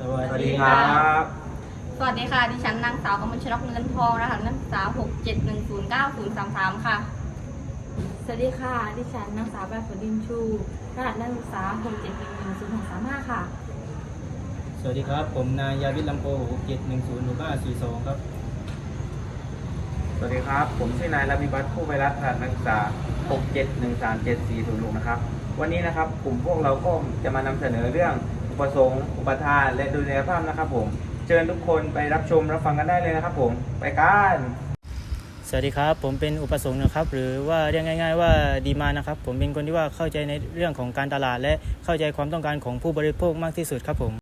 สวัสวัสดีครับ สวัสดีค่ะ ดิฉันนางสาวกมลชนกเงินทองรหัสนักศึกษา6710933 ค่ะ สวัสดีค่ะ ดิฉันนางสาวใบฝนดินชูรหัสนักศึกษา6 7 1 1 0 6 3 5ค่ะ สวัสดีครับ ผมนายยาวิทย์ลำโพเจ็ดหนึ่งศูนย์หนึ่งห้าสี่สองครับ สวัสดีครับ ผมชื่อนายรวิบัติผู้ไวรัสฐานนักศึกษา 6713740นะครับ วันนี้นะครับกลุ่มพวกเราก็จะมานำเสนอเรื่อง อุปสงค์อุปทาน และดุลยภาพนะครับผมเชิญทุกคนไปรับชมรับฟังกันได้เลยนะครับผมไปกันสวัสดีครับ ผมเป็นอุปสงค์นะครับ หรือว่าเรียกง่าย ๆ ว่าดีมานะครับ ผมเป็นคนที่ว่าเข้าใจในเรื่องของการตลาด และเข้าใจความต้องการของผู้บริโภคมากที่สุดครับผม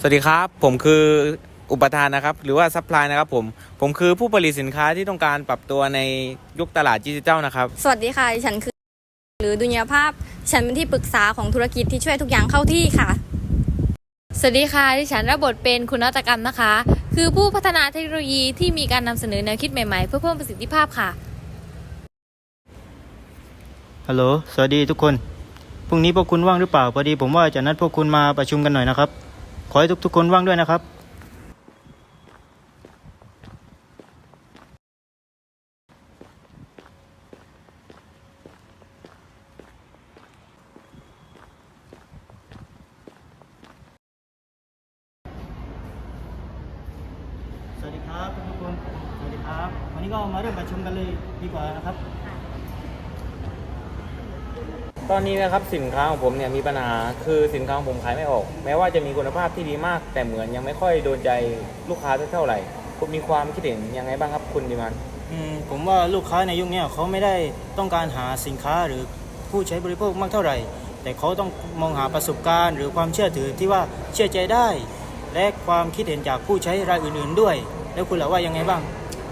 สวัสดีครับ ผมคืออุปทานนะครับ หรือว่าซัพพลายนะครับผมผมคือผู้ผลิตสินค้าที่ต้องการปรับตัวในยุคตลาดดิจิทัลนะครับ สวัสดีค่ะดิฉันคือห รือดุลยภาพ ฉันเป็นที่ปรึกษาของธุรกิจที่ช่วยทุกอย่างเข้าที่ค่ะ สวัสดีค่ะดิฉันรับบทเป็นคุณนวัตกรรมนะคะ คือผู้พัฒนาเทคโนโลยีที่มีการนำเสนอแนวคิดใหม่ๆ เพื่อเพิ่มประสิทธิภาพค่ะ ฮัลโหล สวัสดีทุกคน พรุ่งนี้พวกคุณว่างหรือเปล่า พอดีผมว่าจะนัดพวกคุณมาประชุมกันหน่อยนะครับ ขอให้ทุกๆคนว่างด้วยนะครับ สวัสดีครับทุกคน สวัสดีครับ วั นนี้ก็มาเริ่มประชุมกันเลยดีกว่านะครับ ตอนนี้นะครับสินค้าของผมเนี่ยมีปัญหาคือสินค้าของผมขายไม่ออก แม้ว่าจะมีคุณภาพที่ดีมาก แต่เหมือนยังไม่ค่อยโดนใจลูกค้าสักเท่าไหร่คุณมีความคิดเห็นยังไงบ้างครับคุณดิมันอืมผมว่าลูกค้าในยุคเนี้ยเขาไม่ได้ต้องการหาสินค้าหรือผู้ใช้บริโภคมากเท่าไหร่ แต่เขาต้องมองหาประสบการณ์ หรือความเชื่อถือที่ว่าเชื่อใจได้ และความคิดเห็นจากผู้ใช้รายอื่น ๆ ด้วย แล้วคุณล่ะว่ายังไงบ้าง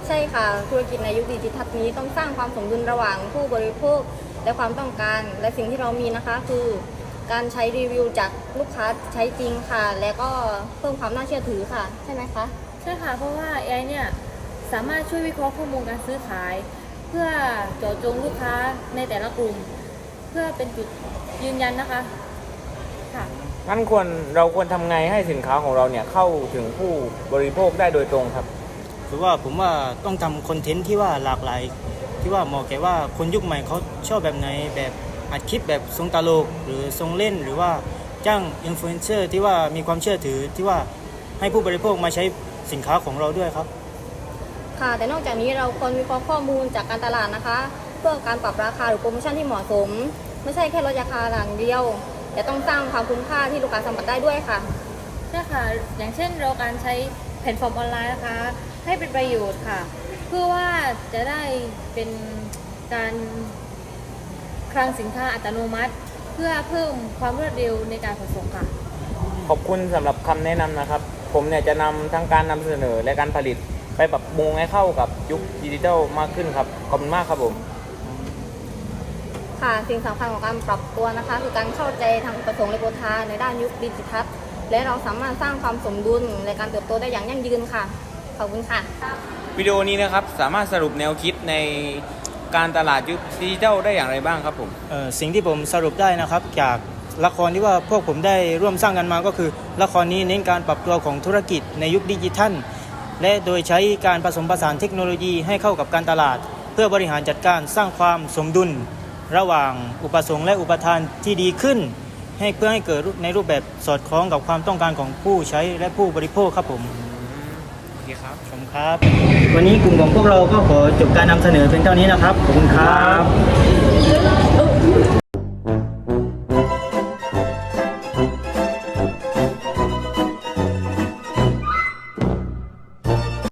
ใช่ค่ะ ธุรกิจในยุคดิจิทัลนี้ต้องสร้างความสมดุลระหว่างผู้บริโภคและความต้องการ และสิ่งที่เรามีนะคะคือ การใช้รีวิวจากลูกค้าใช้จริงค่ะ และก็เพิ่มความน่าเชื่อถือค่ะ ใช่ไหมคะใช่ค่ะเพราะว่า AI เนี่ยสามารถช่วยวิเคราะห์ข้อมูลการซื้อขาย เพื่อเจาะจงลูกค้าในแต่ละกลุ่ม เพื่อเป็นจุดยืนยันนะคะค่ะ งั้นควรเราควรทำไงให้สินค้าของเราเนี่ยเข้าถึงผู้บริโภคได้โดยตรงครับ คือว่าผมว่าต้องทำคอนเทนต์ที่ว่าหลากหลาย ที่ว่าเหมาะแก่ว่าคนยุคใหม่เขาชอบแบบไหนแบบอัดคลิปแบบทรงตลกหรือทรงเล่นหรือว่าจ้างอินฟลูเอนเซอร์ที่ว่ามีความเชื่อถือที่ว่าให้ผู้บริโภคมาใช้สินค้าของเราด้วยครับ ค่ะแต่นอกจากนี้เราควรวิเคราะห์ข้อมูลจากการตลาดนะคะ เพื่อการปรับราคาหรือโปรโมชั่นที่เหมาะสม ไม่ใช่แค่ลดราคาอย่างเดียวแต่ต้องสร้างความคุ้มค่าที่ลูกค้าสัมผัสได้ด้วยค่ะใช่ค่ะอย่างเช่นเราการใช้แพลตฟอร์มออนไลน์นะคะ ให้เป็นประโยชน์ค่ะ เพื่อว่าจะได้เป็นการคลังสินค้าอัตโนมัติ เพื่อเพิ่มความรวดเร็วในการขนส่งค่ะ ขอบคุณสำหรับคำแนะนำนะครับ ผมเนี่ยจะนำทั้งการนำเสนอและการผลิตไปปรับปรุงให้เข้ากับยุคดิจิทัลมากขึ้นครับ ขอบคุณมากครับผม ค่ะสิ่งสำคัญของการปรับตัวนะคะ คือการเข้าใจทางประสงค์และโปรทานในด้านยุคดิจิทัลและเราสามารถสร้างความสมดุลในการเติบโตได้อย่างยั่งยืนค่ะข อบคุณค่ะ วิดีโอนี้นะครับสามารถสรุปแนวคิดในการตลาดยุคดิจิทัลได้อย่างไรบ้างครับผม เอ่อสิ่งที่ผมสรุปได้นะครับ จากละครที่ว่าพวกผมได้ร่วมสร้างกันมาก็คือ ละครนี้เน้นการปรับตัวของธุรกิจในยุคดิจิทัล และโดยใช้การผสมผสานเทคโนโลยีให้เข้ากับการตลาด เพื่อบริหารจัดการสร้างความสมดุล ระหว่างอุปสงค์และอุปทานที่ดีขึ้น ให้เพื่อให้เกิดในรูปแบบสอดคล้องกับความต้องการของผู้ใช้และผู้บริโภคครับผมีครับชมครับ วันนี้กลุ่มของพวกเราก็ขอจบการนำเสนอเป็นเท่านี้นะครับ ขอบคุณครับ